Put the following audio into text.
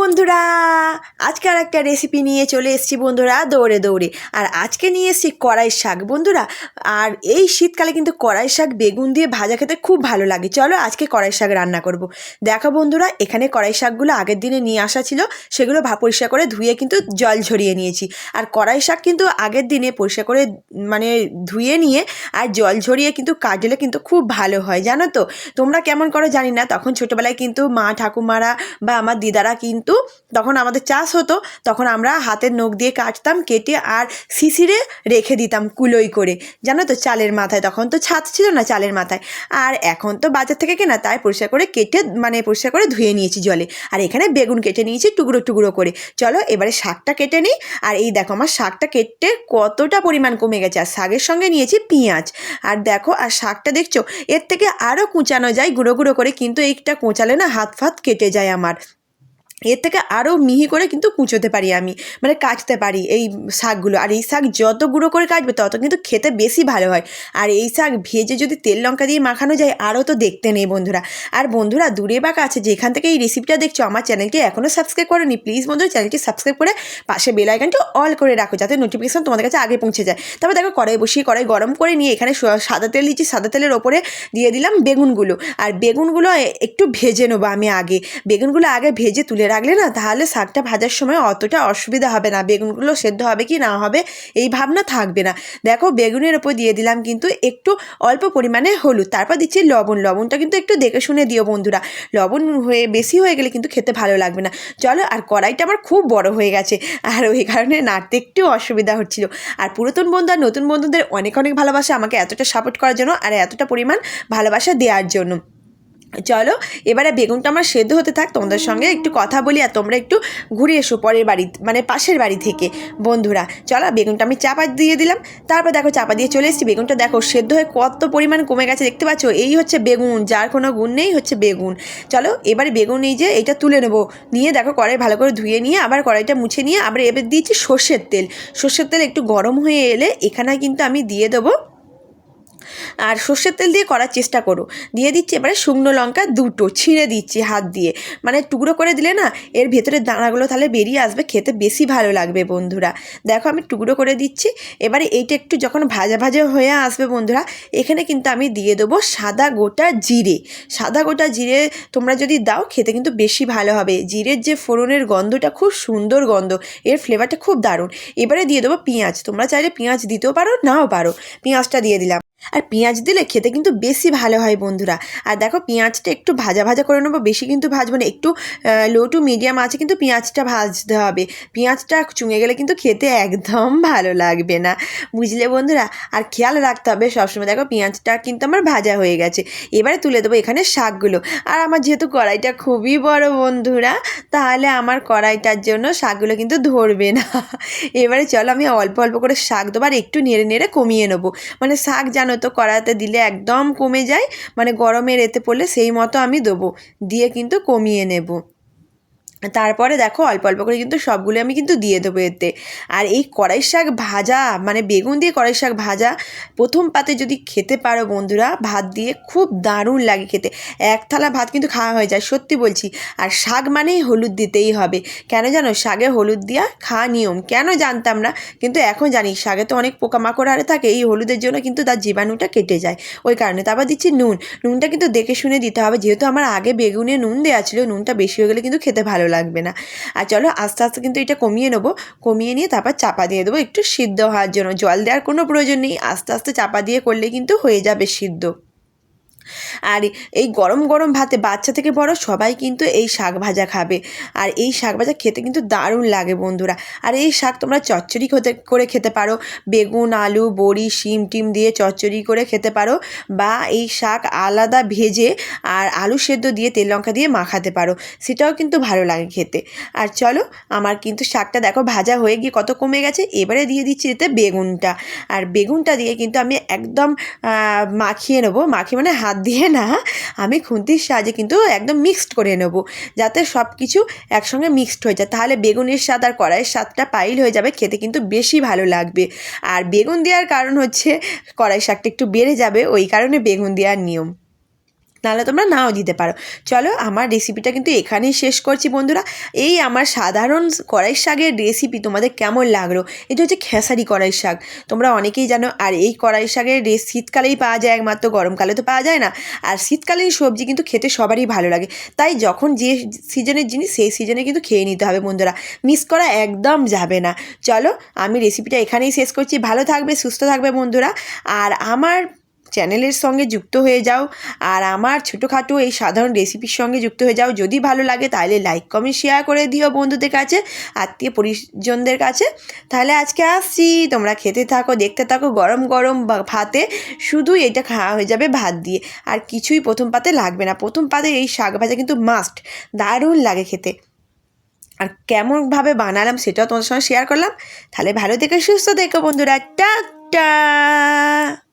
বন্ধুরা আজকে আর একটা রেসিপি নিয়ে চলে এসেছি বন্ধুরা, দৌড়ে দৌড়ে। আর আজকে নিয়ে এসেছি কড়াই শাক বন্ধুরা। আর এই শীতকালে কিন্তু কড়াই শাক বেগুন দিয়ে ভাজা খেতে খুব ভালো লাগে। চলো আজকে কড়াই শাক রান্না করব। দেখো বন্ধুরা, এখানে কড়াই শাকগুলো আগের দিনে নিয়ে আসা ছিল। সেগুলো ভা পরিষ্কার করে ধুয়ে কিন্তু জল ঝরিয়ে নিয়েছি। আর কড়াই শাক কিন্তু আগের দিনে পরিষ্কার করে মানে ধুয়ে নিয়ে আর জল ঝরিয়ে কিন্তু কাটলে কিন্তু খুব ভালো হয়। জানো তো? তোমরা কেমন করো জানি না। তখন ছোটোবেলায় কিন্তু মা ঠাকুমারা বা আমার দিদারা কিন্তু তখন আমাদের চাষ হতো, তখন আমরা হাতের নখ দিয়ে কাটতাম, কেটে আর শিশিরে রেখে দিতাম কুলোই করে। জানো তো, চালের মাথায়। তখন তো ছাদ ছিল না চালের মাথায়। আর এখন তো বাজার থেকে কেনা, তাই পরিষ্কার করে কেটে মানে পরিষ্কার করে ধুয়ে নিয়েছি জলে। আর এখানে বেগুন কেটে নিয়েছি টুকরো টুকরো করে। চলো, এবারে শাকটা কেটে নিই। আর এই দেখো, আমার শাকটা কেটে কতটা পরিমাণ কমে গেছে। আর শাকের সঙ্গে নিয়েছি পেঁয়াজ। আর দেখো, আর শাকটা দেখছ, এর থেকে আরও কুচানো যায়, গুঁড়ো গুঁড়ো করে। কিন্তু এইটা কোঁচালে না হাত ফাত কেটে যায় আমার। এর থেকে আরও মিহি করে কিন্তু কুচোতে পারি আমি। মানে কাটতে পারি এই শাকগুলো। আর এই শাক যত গুঁড়ো করে কাটবে, তত কিন্তু খেতে বেশি ভালো হয়। আর এই শাক ভেজে যদি তেল লঙ্কা দিয়ে মাখানো যায় আরও তো দেখতে নেই বন্ধুরা। আর বন্ধুরা, দূরে বা কাছে যেখান থেকে এই রেসিপিটা দেখছ, আমার চ্যানেলকে এখনও সাবস্ক্রাইব করোনি প্লিজ বন্ধুরা চ্যানেলটি সাবস্ক্রাইব করে পাশে বেল আইকনটি অল করে রাখো, যাতে নোটিফিকেশন তোমাদের কাছে আগে পৌঁছে যায়। তারপর দেখো, কড়াই বসিয়ে কড়াই গরম করে নিয়ে এখানে সাদা তেল দিচ্ছি। সাদা তেলের ওপরে দিয়ে দিলাম বেগুনগুলো। আর বেগুনগুলো একটু ভেজে নেব আমি আগে। বেগুনগুলো আগে ভেজে তুলে রাখলে না, তাহলে শাকটা ভাজার সময় অতটা অসুবিধা হবে না। বেগুনগুলো সেদ্ধ হবে কি না হবে, এই ভাবনা থাকবে না। দেখো, বেগুনের ওপর দিয়ে দিলাম কিন্তু একটু অল্প পরিমাণে হলুদ, তারপর দিচ্ছি লবণ। লবণটা কিন্তু একটু দেখে শুনে দিও বন্ধুরা। লবণ হয়ে, বেশি হয়ে গেলে কিন্তু খেতে ভালো লাগবে না। চলো, আর কড়াইটা আমার খুব বড় হয়ে গেছে। আর ওই কারণে নাড়তে একটু অসুবিধা হচ্ছিল। আর পুরাতন বন্ধু আর নতুন বন্ধুদের অনেক অনেক ভালোবাসা আমাকে এতটা সাপোর্ট করার জন্য আর এতটা পরিমাণ ভালোবাসা দেওয়ার জন্য। চলো, এবারে বেগুনটা আমার সেদ্ধ হতে থাক, তোমাদের সঙ্গে একটু কথা বলি আর তোমরা একটু ঘুরে এসো পরের বাড়ি মানে পাশের বাড়ি থেকে, বন্ধুরা। চলো বেগুনটা আমি চাপা দিয়ে দিলাম, তারপর দেখো চাপা দিয়ে চলে এসেছি। বেগুনটা দেখো সেদ্ধ হয়ে কত পরিমাণ কমে গেছে, দেখতে পাচ্ছ? এই হচ্ছে বেগুন, যার কোনো গুণ নেই, হচ্ছে বেগুন। চলো, এবারে বেগুন এই যে এইটা তুলে নেব, নিয়ে দেখো কড়াই ভালো করে ধুয়ে নিয়ে আবার কড়াইটা মুছে নিয়ে আবার এবার দিয়েছি সর্ষের তেল। সর্ষের তেল একটু গরম হয়ে এলে এখানে কিন্তু আমি দিয়ে দেবো আর সর্ষের তেল দিয়ে করার চেষ্টা করো। দিয়ে দিচ্ছি এবারে শুকনো লঙ্কা দুটো, ছিঁড়ে দিচ্ছি হাত দিয়ে। মানে টুকরো করে দিলে না, এর ভেতরের দানাগুলো তাহলে বেরিয়ে আসবে, খেতে বেশি ভালো লাগবে বন্ধুরা। দেখো আমি টুকরো করে দিচ্ছি। এবারে এইটা একটু যখন ভাজা ভাজা হয়ে আসবে বন্ধুরা, এখানে কিন্তু আমি দিয়ে দেবো সাদা গোটা জিরে। সাদা গোটা জিরে তোমরা যদি দাও, খেতে কিন্তু বেশি ভালো হবে। জিরের যে ফোড়নের গন্ধটা খুব সুন্দর গন্ধ, এর ফ্লেভারটা খুব দারুণ। এবারে দিয়ে দেবো পেঁয়াজ। তোমরা চাইলে পেঁয়াজ দিতেও পারো, নাও পারো। পেঁয়াজটা দিয়ে দিলাম। আর পেঁয়াজ দিলে খেতে কিন্তু বেশি ভালো হয় বন্ধুরা। আর দেখো পেঁয়াজটা একটু ভাজা ভাজা করে নেব, বেশি কিন্তু ভাজবো না, একটু লো টু মিডিয়াম আছে কিন্তু পেঁয়াজটা ভাজতে হবে। পেঁয়াজটা চুঙে গেলে কিন্তু খেতে একদম ভালো লাগবে না, বুঝলে বন্ধুরা? আর খেয়াল রাখতে হবে সবসময়, দেখো পেঁয়াজটা কিন্তু আমার ভাজা হয়ে গেছে। এবারে তুলে দেবো এখানে শাকগুলো। আর আমার যেহেতু কড়াইটা খুবই বড় বন্ধুরা, তাহলে আমার কড়াইটার জন্য শাকগুলো কিন্তু ধরবে না। এবারে চলো আমি অল্প অল্প করে শাক দেবো, আর একটু নেড়ে নেড়ে কমিয়ে নেব। মানে শাক জানো তো কড়াতে দিলে একদম কমে যায়। মানে গরমের এতে পড়লে সেই মতো আমি দেবো। দিয়ে কিন্তু কমিয়ে নেব। তারপরে দেখো অল্প অল্প করে কিন্তু সবগুলো আমি কিন্তু দিয়ে দেবো এতে। আর এই কড়াই শাক ভাজা মানে বেগুন দিয়ে কড়াই শাক ভাজা, প্রথম পাতে যদি খেতে পারো বন্ধুরা, ভাত দিয়ে খুব দারুণ লাগে খেতে। এক থালা ভাত কিন্তু খাওয়া হয়ে যায়, সত্যি বলছি। আর শাক মানেই হলুদ দিতেই হবে। কেন জানো? শাকে হলুদ দেওয়া খাওয়া নিয়ম। কেন জানতাম না? কিন্তু এখন জানি, শাকে তো অনেক পোকামাকড় আরে থাকে, এই হলুদের জন্য কিন্তু তার জীবাণুটা কেটে যায়। ওই কারণে তারপর দিচ্ছি নুন। নুনটা কিন্তু দেখে শুনে দিতে হবে। যেহেতু আমার আগে বেগুনে নুন দেওয়া ছিল, নুনটা বেশি হয়ে গেলে কিন্তু খেতে ভালো লাগবে না। আর চলো আস্তে আস্তে কিন্তু এটা কমিয়ে নেব। কমিয়ে নিয়ে তারপর চাপা দিয়ে দেবো। একটু সিদ্ধ হওয়ার জন্য। জল দেওয়ার কোনো প্রয়োজন নেই। আস্তে আস্তে চাপা দিয়ে করলে কিন্তু হয়ে যাবে সিদ্ধ। আর এই গরম গরম ভাতে বাচ্চা থেকে বড় সবাই কিন্তু এই শাক ভাজা খাবে। আর এই শাক ভাজা খেতে কিন্তু দারুণ লাগে বন্ধুরা। আর এই শাক তোমরা চচ্চড়ি খেতে, করে খেতে পারো। বেগুন, আলু, বড়ি, শিম টিম দিয়ে চচ্চড়ি করে খেতে পারো। বা এই শাক আলাদা ভেজে আর আলু সেদ্ধ দিয়ে তেল লঙ্কা দিয়ে মাখাতে পারো। সেটাও কিন্তু ভালো লাগে খেতে। আর চলো, আমার কিন্তু শাকটা দেখো ভাজা হয়ে গিয়ে কত কমে গেছে। এবারে দিয়ে দিচ্ছি এতে বেগুনটা। আর বেগুনটা দিয়ে কিন্তু আমি একদম মাখিয়ে নেব। মাখিয়ে মানে হাত দিয়ে না, আমি খুন্তির সাহায্যে কিন্তু একদম মিক্সড করে নেব। যাতে সব কিছু একসঙ্গে মিক্সড হয়ে যায়। তাহলে বেগুনের স্বাদ আর কড়াইয়ের স্বাদটা পাইল হয়ে যাবে, খেতে কিন্তু বেশি ভালো লাগবে। আর বেগুন দেওয়ার কারণ হচ্ছে, কড়াই শাকটা একটু বেড়ে যাবে, ওই কারণে বেগুন দেওয়ার নিয়ম। নাহলে তোমরা নাও দিতে পারো। চলো, আমার রেসিপিটা কিন্তু এখানেই শেষ করছি বন্ধুরা। এই আমার সাধারণ কড়াই শাকের রেসিপি তোমাদের কেমন লাগল? এটা হচ্ছে খেসারি কড়াই শাক। তোমরা অনেকেই জানো, আর এই কড়াই শাকের রেস শীতকালেই পাওয়া যায়, একমাত্র গরমকালে তো পাওয়া যায় না। আর শীতকালের সবজি কিন্তু খেতে সবারই ভালো লাগে। তাই যখন যে সিজনের জিনিস, সেই সিজনে কিন্তু খেয়ে নিতে হবে বন্ধুরা। মিস করা একদম যাবে না। চলো, আমি রেসিপিটা এখানেই শেষ করছি। ভালো থাকবে, সুস্থ থাকবে বন্ধুরা। আর আমার চ্যানেলের সঙ্গে যুক্ত হয়ে যাও। আর আমার ছোটোখাটো এই সাধারণ রেসিপির সঙ্গে যুক্ত হয়ে যাও। যদি ভালো লাগে তাহলে লাইক, কমেন্ট, শেয়ার করে দিও বন্ধুদের কাছে, আত্মীয় পরিজনদের কাছে। তাহলে আজকে আসছি। তোমরা খেতে থাকো, দেখতে থাকো গরম গরম ভাতে। শুধু এটা খাওয়া হয়ে যাবে ভাত দিয়ে। আর কিছুই প্রথম পাতে লাগবে না। প্রথম পাতে এই শাক ভাজা কিন্তু মাস্ট দারুণ লাগে খেতে। আর কেমনভাবে বানালাম সেটাও তোমাদের সঙ্গে শেয়ার করলাম। তাহলে ভালো থেকে, সুস্থ দেখো বন্ধুরা। টাটা!